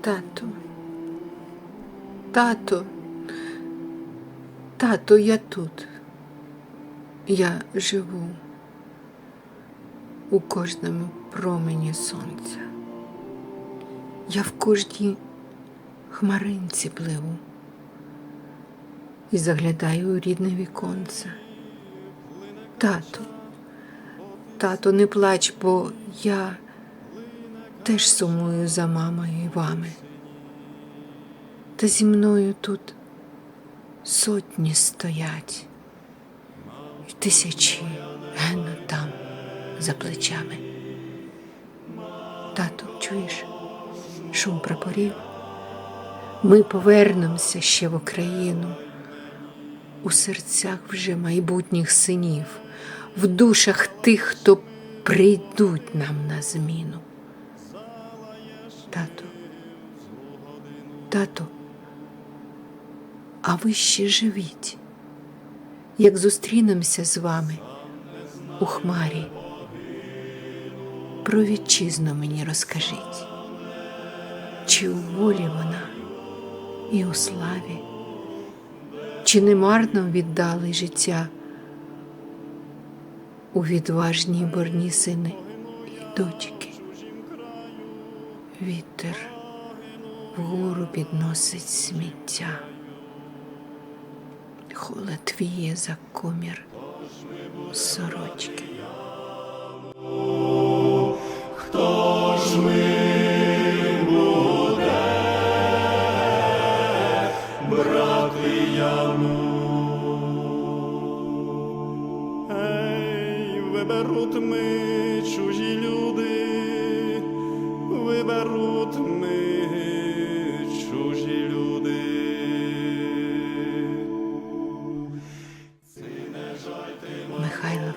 Тату. Тато. Тато, я тут. Я живу у кожному промені сонця. Я в кожній хмаринці пливу і заглядаю у рідне віконце. Тату, тато, не плач, бо я теж сумую за мамою і вами. Та зі мною тут сотні стоять, і тисячі генно там за плечами. Тату, чуєш шум прапорів? Ми повернемося ще в Україну у серцях вже майбутніх синів, в душах тих, хто прийдуть нам на зміну. Тату, а ви ще живіть, як зустрінемося з вами у хмарі. Про вітчизну мені розкажіть, чи у волі вона і у славі, чи не марно віддали життя у відважній борні сини і дочки. Вітер вгору підносить сміття. Холод віє за комір сорочки. Хто ж Ей, виберуть ми чужі люди, виберуть ми Михайлов